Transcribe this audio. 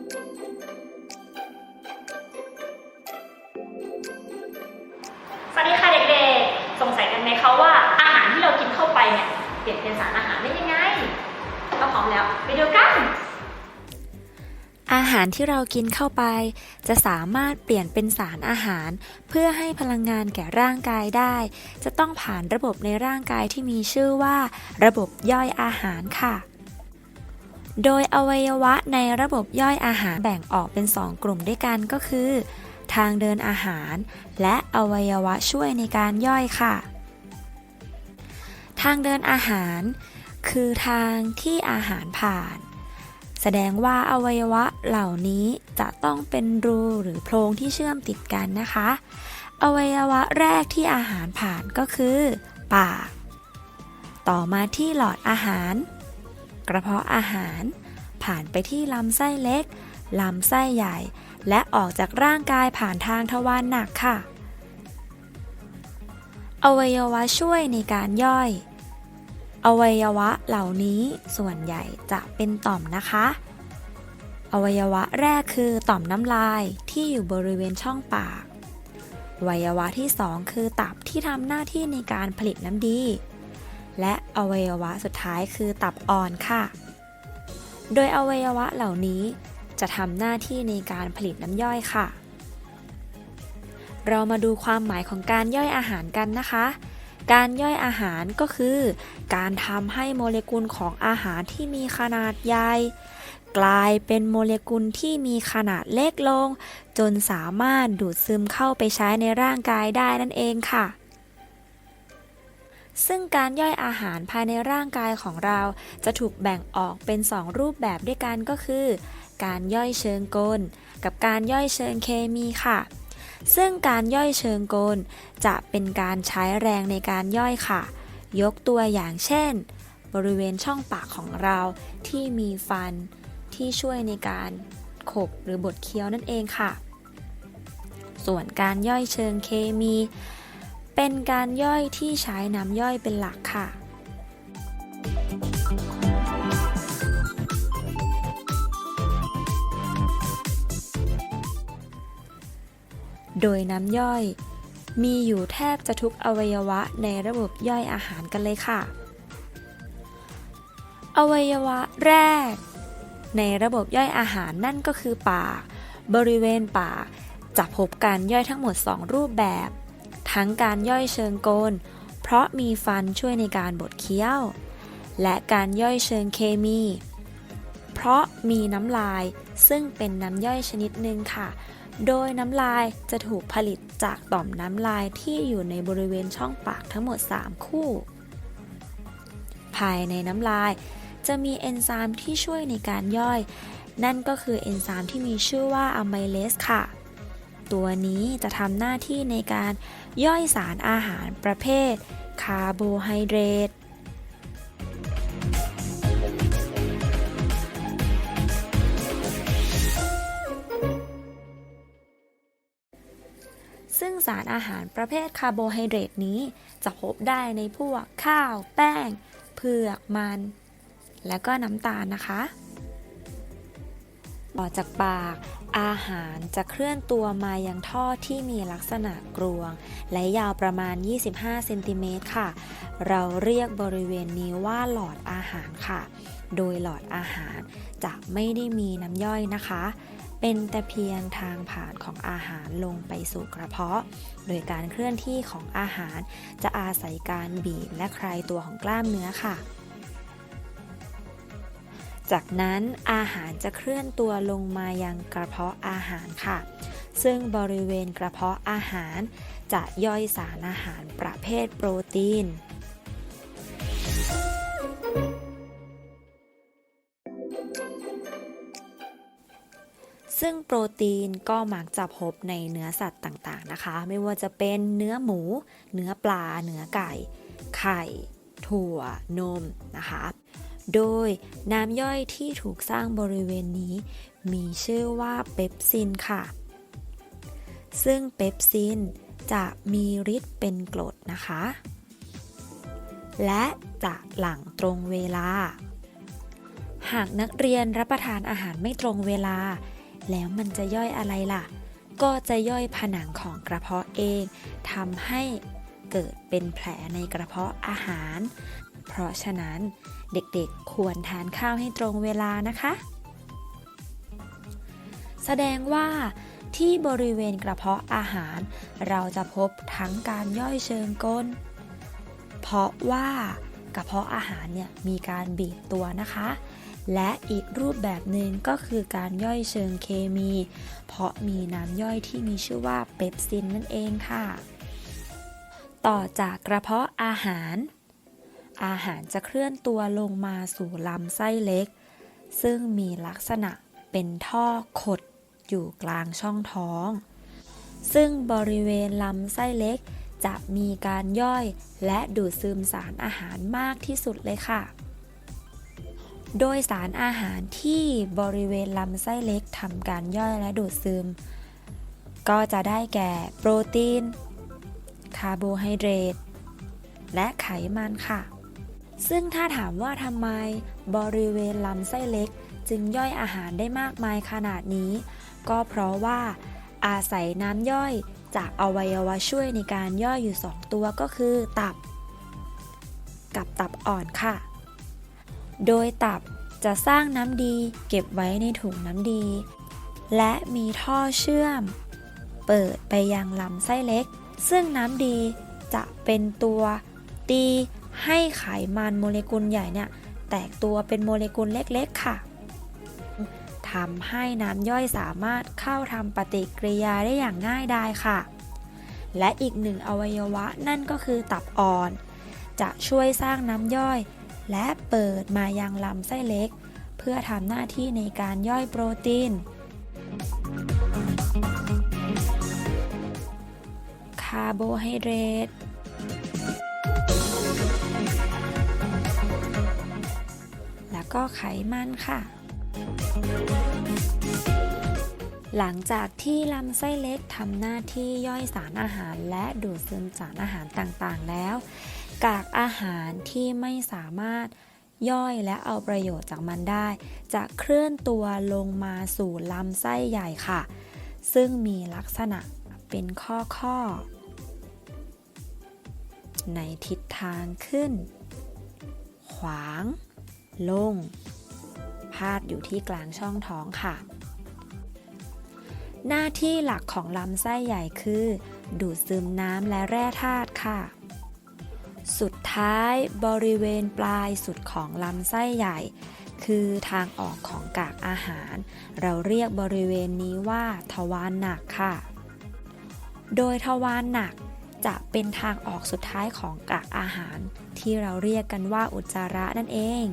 สวัสดีค่ะเด็กๆ สงสัยกันไหมคะว่าอาหารที่เรากินเข้าไปเนี่ยเปลี่ยนเป็นสารอาหารได้ยังไงถ้าพร้อมแล้วไปดูกันอาหารที่เรากินเข้าไป จะสามารถเปลี่ยนเป็นสารอาหาร เพื่อให้พลังงานแก่ร่างกายได้ จะต้องผ่านระบบในร่างกายที่มีชื่อว่า ระบบย่อยอาหารค่ะ โดยอวัยวะในระบบย่อยอาหารแบ่งออกเป็น 2 กลุ่มด้วยกันก็คือ ทางเดินอาหาร และอวัยวะช่วยในการย่อยค่ะ ทางเดินอาหาร คือทางที่อาหารผ่าน แสดงว่าอวัยวะเหล่านี้จะต้องเป็นรูหรือโพรงที่เชื่อมติดกันนะคะ อวัยวะแรกที่อาหารผ่านก็คือ ปาก ต่อมาที่หลอดอาหาร กระเพาะอาหาร ผ่านไปที่ลำไส้เล็ก ลำไส้ใหญ่ และออกจากร่างกายผ่านทางทวารหนักค่ะ อวัยวะช่วยในการย่อย อวัยวะเหล่านี้ส่วนใหญ่จะเป็นต่อมนะคะ อวัยวะแรกคือต่อมน้ำลายที่อยู่บริเวณช่องปาก อวัยวะที่สองคือตับที่ทำหน้าที่ในการผลิตน้ำดี และอวัยวะสุดท้ายคือตับอ่อนค่ะ โดยอวัยวะเหล่านี้จะทำหน้าที่ในการผลิตน้ำย่อยค่ะ เรามาดูความหมายของการย่อยอาหารกันนะคะ การย่อยอาหารก็คือ การทำให้โมเลกุลของอาหารที่มีขนาดใหญ่กลายเป็นโมเลกุลที่มีขนาดเล็กลง จนสามารถดูดซึมเข้าไปใช้ในร่างกายได้นั่นเองค่ะ ซึ่งการย่อยอาหารภายในร่างกายของเราจะถูกแบ่งออกเป็น 2 รูปแบบด้วยกันก็คือ การย่อยเชิงกล กับการย่อยเชิงเคมีค่ะ ซึ่งการย่อยเชิงกล จะเป็นการใช้แรงในการย่อยค่ะ ยกตัวอย่างเช่น บริเวณช่องปากของเราที่มีฟันที่ช่วยในการขบหรือบดเคี้ยวนั่นเองค่ะ ส่วนการย่อยเชิงเคมี เป็นการย่อยที่ใช้น้ำย่อยเป็นหลักค่ะ โดยน้ำย่อย มีอยู่แทบจะทุกอวัยวะในระบบย่อยอาหารกันเลยค่ะ อวัยวะแรก ในระบบย่อยอาหารนั่นก็คือปาก บริเวณปากจะพบการย่อยทั้งหมด 2 รูปแบบ ทั้งการย่อยเชิงกล เพราะมีฟันช่วยในการบดเคี้ยว และการย่อยเชิงเคมี เพราะมีน้ำลายซึ่งเป็นน้ำย่อยชนิดหนึ่งค่ะ โดยน้ำลายจะถูกผลิตจากต่อมน้ำลายที่อยู่ในบริเวณช่องปากทั้งหมด 3 คู่ ภายในน้ำลายจะมีเอนไซม์ที่ช่วยในการย่อย นั่นก็คือเอนไซม์ที่มีชื่อว่าอะไมเลสค่ะ ตัวนี้จะทำหน้าที่ในการ ย่อยสารอาหารประเภท คาร์โบไฮเดรตซึ่งสารอาหารประเภทคาร์โบไฮเดรตนี้จะพบได้ในพวกข้าว แป้ง เผือก มัน และก็น้ำตาลนะคะ ต่อจากปาก อาหารจะเคลื่อนตัวมายังท่อที่มีลักษณะกรวง และยาวประมาณ 25 เซนติเมตรค่ะ เราเรียกบริเวณนี้ว่าหลอดอาหารค่ะ โดยหลอดอาหารจะไม่ได้มีน้ำย่อยนะคะ เป็นแต่เพียงทางผ่านของอาหารลงไปสู่กระเพาะ โดยการเคลื่อนที่ของอาหารจะอาศัยการบีบและคลายตัวของกล้ามเนื้อค่ะ จากนั้นอาหารจะเคลื่อนตัวลงมายังกระเพาะอาหารค่ะ ซึ่งบริเวณกระเพาะอาหารจะย่อยสารอาหารประเภทโปรตีน ซึ่งโปรตีนก็มักจะพบในเนื้อสัตว์ต่างๆนะคะ ไม่ว่าจะเป็นเนื้อหมู เนื้อปลา เนื้อไก่ ไข่ ถั่ว นมนะคะ โดยน้ำย่อยที่ถูกสร้างบริเวณนี้ มีชื่อว่าเปปซินค่ะ ซึ่งเปปซินจะมีฤทธิ์เป็นกรดนะคะ และจะหลั่งตรงเวลา หากนักเรียนรับประทานอาหารไม่ตรงเวลา แล้วมันจะย่อยอะไรล่ะ ก็จะย่อยผนังของกระเพาะเองทำให้เกิดเป็นแผลในกระเพาะอาหาร เพราะฉะนั้นเด็กๆควรทานข้าวให้ตรงเวลานะคะ แสดงว่าที่บริเวณกระเพาะอาหาร เราจะพบทั้งการย่อยเชิงก้นเพราะว่ากระเพาะอาหารเนี่ยมีการบีบตัวนะคะ และอีกรูปแบบหนึ่งก็คือการย่อยเชิงเคมี เพราะมีน้ำย่อยที่มีชื่อว่าเปปซินนั่นเองค่ะ ต่อจากกระเพาะอาหาร อาหารจะเคลื่อนตัวลงมาสู่ลำไส้เล็ก ซึ่งมีลักษณะเป็นท่อขดอยู่กลางช่องท้อง ซึ่งบริเวณลำไส้เล็กจะมีการย่อยและดูดซึมสารอาหารมากที่สุดเลยค่ะ โดยสารอาหารที่บริเวณลำไส้เล็กทำการย่อยและดูดซึม ก็จะได้แก่โปรตีน คาร์โบไฮเดรต และไขมันค่ะ ซึ่งถ้าถามว่าทำไมบริเวณลำไส้เล็ก จึงย่อยอาหารได้มากมายขนาดนี้ ก็เพราะว่าอาศัยน้ำย่อยจากอวัยวะช่วยในการย่อยอยู่ 2 ตัวก็คือตับ กับตับอ่อนค่ะ โดยตับจะสร้างน้ำดีเก็บไว้ในถุงน้ำดี และมีท่อเชื่อม เปิดไปยังลำไส้เล็ก ซึ่งน้ำดีจะเป็นตัวตี ให้ไขมันโมเลกุลใหญ่เนี่ยแตกตัวเป็นโมเลกุลเล็กๆค่ะทำให้น้ำย่อยสามารถเข้าทำปฏิกิริยาได้อย่างง่ายดายค่ะ และอีกหนึ่งอวัยวะนั่นก็คือตับอ่อน จะช่วยสร้างน้ำย่อย และเปิดมายังลำไส้เล็ก เพื่อทำหน้าที่ในการย่อยโปรตีน คาร์โบไฮเดรต ก็ไขมันค่ะ หลังจากที่ลำไส้เล็กทำหน้าที่ย่อยสารอาหารและดูดซึมสารอาหารต่างๆแล้ว กากอาหารที่ไม่สามารถย่อยและเอาประโยชน์จากมันได้ จะเคลื่อนตัวลงมาสู่ลำไส้ใหญ่ค่ะ ซึ่งมีลักษณะเป็นข้อข้อๆในทิศทางขึ้น ขวาง ลง พาดอยู่ที่กลางช่องท้องค่ะ หน้าที่หลักของลำไส้ใหญ่คือ ดูดซึมน้ำและแร่ธาตุค่ะ สุดท้ายบริเวณปลายสุดของลำไส้ใหญ่ คือทางออกของกากอาหาร เราเรียกบริเวณนี้ว่าทวารหนักค่ะ โดยทวารหนักจะเป็นทางออกสุดท้ายของกากอาหาร ที่เราเรียกกันว่าอุจจาระนั่นเอง